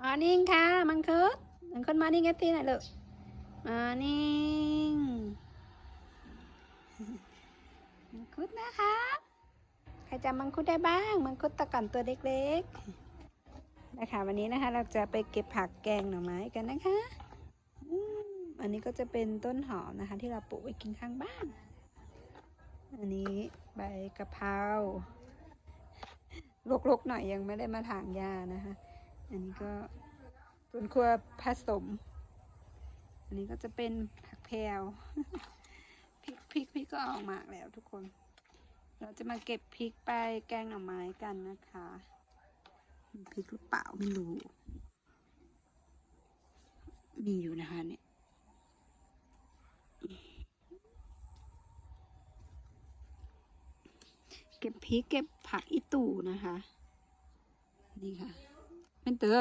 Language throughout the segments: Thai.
มานิ่งค่ะ มังคุดมังคุดมานิ่งเอฟซีหน่อยลูกมานิ่งมังคุดนะคะ ใครจำมังคุดได้บ้าง มังคุดตะก่อนตัวเล็กๆ นะคะ วันนี้นะคะเราจะไปเก็บผักแกงหน่อไม้กันนะคะอันนี้ก็จะเป็นต้นหอมนะคะ ที่เราปลูกไว้กินข้างบ้าน อันนี้ใบกะเพราลกๆหน่อยยังไม่ได้มาถางหญ้านะคะ อันนี้ก็สวนครัวผสม อันนี้ก็จะเป็นผักแพรวพริกพริกพริกก็ออกมาแล้วทุกคน เราจะมาเก็บพริกไปแกงหน่อไม้กันนะคะมีพริกหรือเปล่าไม่รู้ มีอยู่นะคะเนี่ยเก็บพริกเก็บผักอีตู่นะคะ นี่ค่ะ เป็นเตอ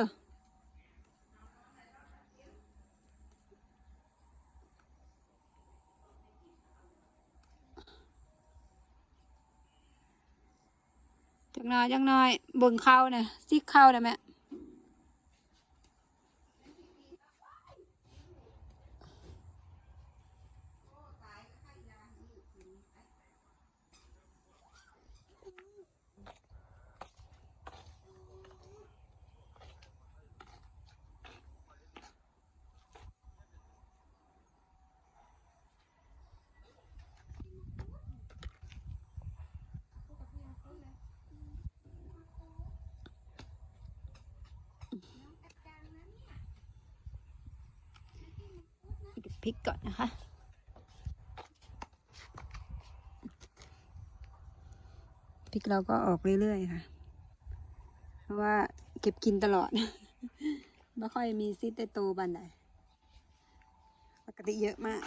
จังน้อยจังน้อยเบิ่งเข้าเนี่ยซิกเข้านะแม่เก็บ พริกก่อนนะคะ พริกเราก็ออกเรื่อยๆค่ะ เพราะว่าเก็บกินตลอด ไม่ค่อยมีซิดได้โตบันไหนปกติเยอะมาก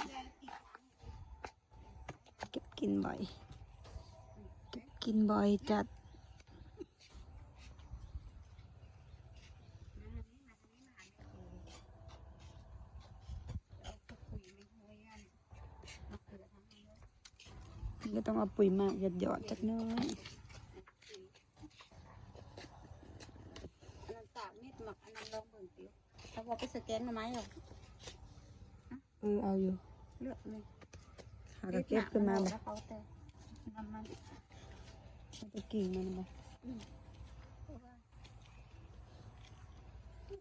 เก็บกินบ่อย เก็บกินบ่อยจัด ก็ต้องเอาปุ๋ยมากหยอดจักหน้อยอันนั้นตากเม็ดหมักอันนั้นลองเบิ่งติวเขาบอกไปสแกนมาไหมหรอเออเอาอยู่เลือกเลยหากระเก็บขึ้นมาแล้วเขาแต่น้ำมันเอาไปกิ่งมันบ่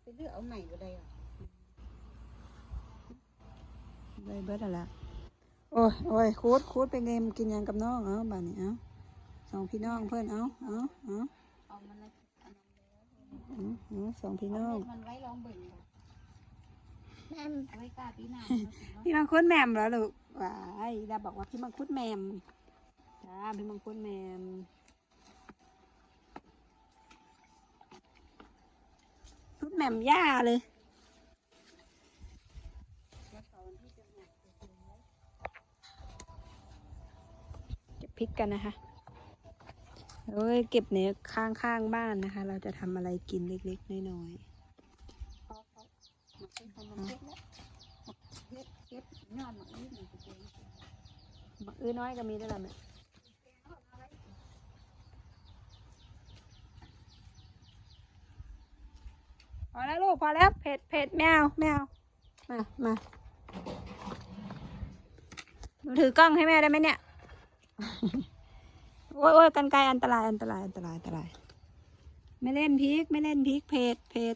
ไปเลือกเอาไหนก็ได้อะได้เบิดอะละ โอ้ยโอ้ยคูดคูดไปเงมกินหยังกับน้องเอาบ้านนี้เอาสองพี่น้องเพื่อนเอาเอาเอาเอามันเลยอันนั้นแล้วเอาเอาสองพี่เอาน้องเม็ดมันไว้ลองเบิ่งบ่แม่เอาไว้กล้าปีหน้าพี่มังคุดแหมมเหรอลูกว้ายดาบอกว่าพี่มังคุดแหมมจ้าพี่มังคุดแหมมคุดแหมมย่าเลย พริกกันนะคะเอ้ยเก็บเนี่ยข้างข้างๆบ้านนะคะ เราจะทำอะไรกินเล็กๆน้อยเขาเขามันเป็นคนมันเก็บแล้วเก็บเก็บยอดมันนี่มันจะเป็นๆบักอื้อน้อยก็มีได้ละแม่พอแล้วลูกพอแล้วเผ็ดเผ็ดแมวแมวมามาถือกล้องให้แม่ได้ไหมเนี่ย โอ้ยโอ้ยกันไกลอันตรายอันตรายอันตรายอันตราย ไม่เล่นพริก ไม่เล่นพริกเผ็ดเผ็ด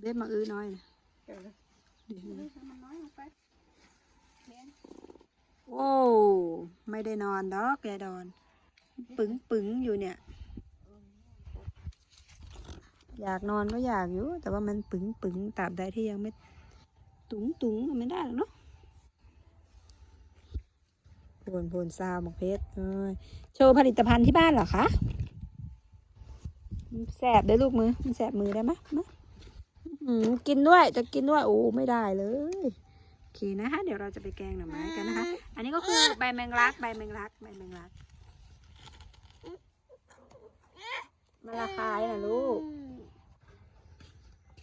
เบ็ดมาอื้อน้อยนะเดี๋ยวเลยเดี๋ยวเดี๋ยวนะให้มันน้อยลงไปเลี้ยงโอ้ไม่ได้นอนดอกแกดอน ปึ๋งปึ๋งอยู่เนี่ย อยากนอนก็อยากอยู่ แต่ว่ามันปึ๋งปึ๋งตราบใดที่ยังไม่ ตุงตุงมันไม่ได้หรอกเนาะ โผนโผนซาวหมกเพชรเอ้ยโชว์ผลิตภัณฑ์ที่บ้านเหรอคะแสบได้ลูกมือ มันแสบมือได้ไหมมะอื้อหือกินด้วยจะกินด้วยโอ้ไม่ได้เลยโอเคนะคะ เดี๋ยวเราจะไปแกงหน่อไม้กันนะคะ อันนี้ก็คือใบแมงลักใบแมงลักใบแมงลักมะละคายนะลูก